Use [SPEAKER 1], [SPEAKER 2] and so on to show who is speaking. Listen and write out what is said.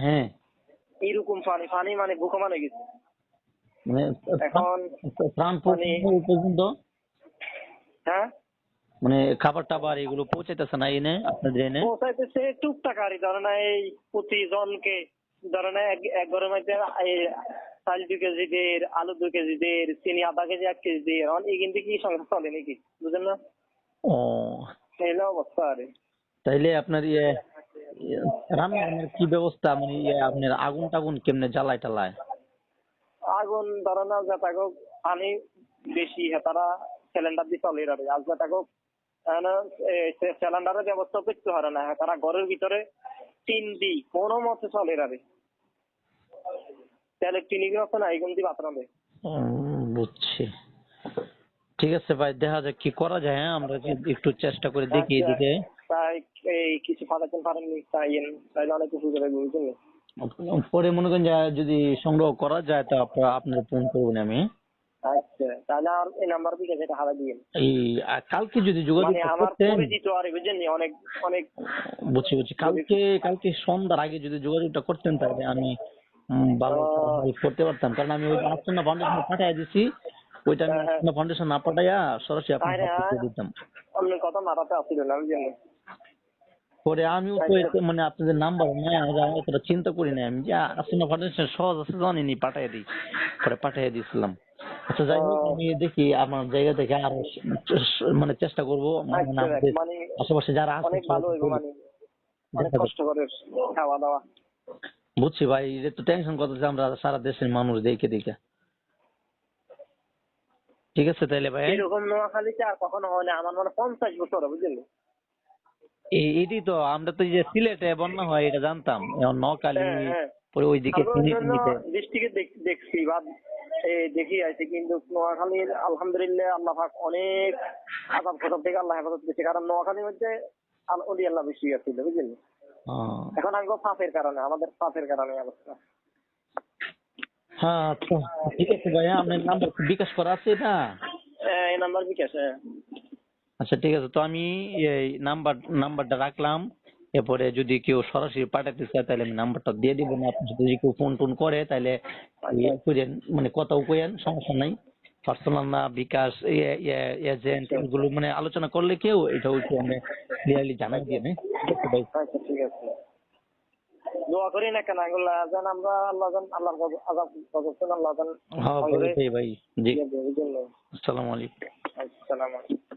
[SPEAKER 1] হ্যাঁ।
[SPEAKER 2] এরকম পানি পানি মানে বুকমান হয়ে গেছে।
[SPEAKER 1] মানে
[SPEAKER 2] এখন মানে-
[SPEAKER 1] পর্যন্ত?
[SPEAKER 2] হ্যাঁ?
[SPEAKER 1] মানে খাবার টাবার এগুলো পৌঁছাইতেছে না এনে আপনাদের এনে?
[SPEAKER 2] পৌঁছাইতেছে টুকটাক আর ধরে না এই প্রতিজনকে ধরে না এক ঘরের মধ্যে এই চাল দুই কেজি দের আলু দুই কেজি দের চিনি আধা কেজি এক কেজি দের এখন এই কিন্তু কি সংসার চলে নাকি? বুঝলেন না?
[SPEAKER 1] ও।
[SPEAKER 2] এই অবস্থা আরে।
[SPEAKER 1] তাইলে আপনার ইয়ে ইয়ে, রান্না বান্নার কি ব্যবস্থা? মানে ইয়ে আপনার আগুন টাগুন কেমনে জ্বালায় টালায়?
[SPEAKER 2] আগুন ধরে না যে তাকে পানি বেশি হ্যাঁ তারা সিলিন্ডার দিয়ে চলে রাখে আর যে তাকে সিলিন্ডারের ব্যবস্থা করতে পারে না হ্যাঁ তারা ঘরের ভিতরে টিন দি কোনো মতে চলে রাখে তাহলে টিনি আছে না এগুন দিয়ে বাতরা দেয়।
[SPEAKER 1] বুঝছি। ঠিক আছে ভাই দেখা যাক কি করা যায় হ্যাঁ আমরা একটু চেষ্টা করে দেখি
[SPEAKER 2] আচ্ছা।
[SPEAKER 1] এদিকে।
[SPEAKER 2] তাই কিছু পারেননি তাই তাইলে অনেক কিছু করে বুঝছেন
[SPEAKER 1] পরে মনে করেন যদি সংগ্রহ করা যায় তো আপনার ফোন করবেন আমি।
[SPEAKER 2] আচ্ছা তাহলে আর এই নাম্বার দিকে যেটা হারা দিয়ে
[SPEAKER 1] এই কালকে যদি যোগাযোগ
[SPEAKER 2] মানে আমার
[SPEAKER 1] করতেন
[SPEAKER 2] পরিচিত আর বুঝছেন অনেক অনেক
[SPEAKER 1] বুঝছি বুঝছি। কালকে কালকে সন্ধ্যার আগে যদি যোগাযোগটা করতেন তাহলে আমি ভালো। করতে পারতাম। কারণ আমি ওই আস্তনা ফাউন্ডেশন পাঠিয়ে দিছি। ওইটা আমি
[SPEAKER 2] হ্যাঁ, হ্যাঁ।
[SPEAKER 1] আস্তনা ফাউন্ডেশন না পাঠাইয়া সরাসরি আপনার। দিতাম।
[SPEAKER 2] অন্য কথা মাথাতে আসছিল না বুঝলেন
[SPEAKER 1] পরে আমিও তো। মানে আপনাদের নাম্বার নেই আমি অতটা চিন্তা করি না আমি যে আস্তনা ফাউন্ডেশন সহজ আছে জানিনি পাঠিয়ে দিই। পরে পাঠিয়ে দিয়েছিলাম আচ্ছা যাই হোক আমি দেখি আমার জায়গা থেকে আরও মানে চেষ্টা করব মানে
[SPEAKER 2] আচ্ছা, মানে
[SPEAKER 1] আশেপাশে যারা আছে
[SPEAKER 2] অনেক ভালো মানে। অনেক কষ্ট করে খাওয়া দাওয়া।
[SPEAKER 1] বুঝছি ভাই এটা তো টেনশন করতেছে আমরা সারা দেশের মানুষ দেখে দেখে। ঠিক আছে তাইলে ভাই
[SPEAKER 2] এরকম নোয়াখালীতে আর কখনো হয় না আমার মনে হয় পঞ্চাশ বছর হবে,
[SPEAKER 1] এটাই তো আমরা তো যে সিলেটে বন্যা হয় এটা জানতাম। এখন নকালি
[SPEAKER 2] হ্যাঁ, হ্যাঁ।
[SPEAKER 1] পরে ওইদিকে
[SPEAKER 2] ডিস্ট্রিক্টে দেখছি বা দেখি আছে কিন্তু নোয়াখালীর আলহামদুলিল্লাহ আল্লাহ পাক অনেক আজাব খতব থেকে আল্লাহ হেফাজত দিচ্ছে কারণ নোয়াখালীর মধ্যে অলি আল্লাহ বেশি আছিল বুঝলেন? এখন আমি পাপের কারণে আমাদের পাপের কারণে অবস্থা।
[SPEAKER 1] হ্যাঁ আচ্ছা। ঠিক আছে ভাইয়া আপনার নাম্বার বিকাশ করা আছে এটা
[SPEAKER 2] হ্যাঁ, এই নাম্বার বিকাশ হ্যাঁ।
[SPEAKER 1] আচ্ছা ঠিক আছে। তো আমি এই নাম্বার নাম্বারটা রাখলাম। এরপরে যদি কেউ সরাসরি পাঠাতে চায় তাহলে আমি নাম্বারটা দিয়ে দিব। না আপনি যদি কেউ ফোন টোন করে তাহলে মানে কথাও কইেন সমস্যা নাই। পার্সোনাল না বিকাশ এজেন্ট এগুলো মানে আলোচনা করলে কেউ এটা হচ্ছে আমরা ক্লিয়ারলি জানাই দিয়ে ঠিক আছে
[SPEAKER 2] আচ্ছা ঠিক আছে। দোয়া করি না কেন এগুলো যেন আমরা আল্লাহ যেন আল্লাহর গজব- গজব থেকে আল্লাহ যেন
[SPEAKER 1] হ্যাঁ ভাই,
[SPEAKER 2] আমাদের
[SPEAKER 1] ওইটাই ভাই। জি।
[SPEAKER 2] দেয়, বুঝলেন?
[SPEAKER 1] আসসালামু আলাইকুম।
[SPEAKER 2] আসসালামু আলাইকুম।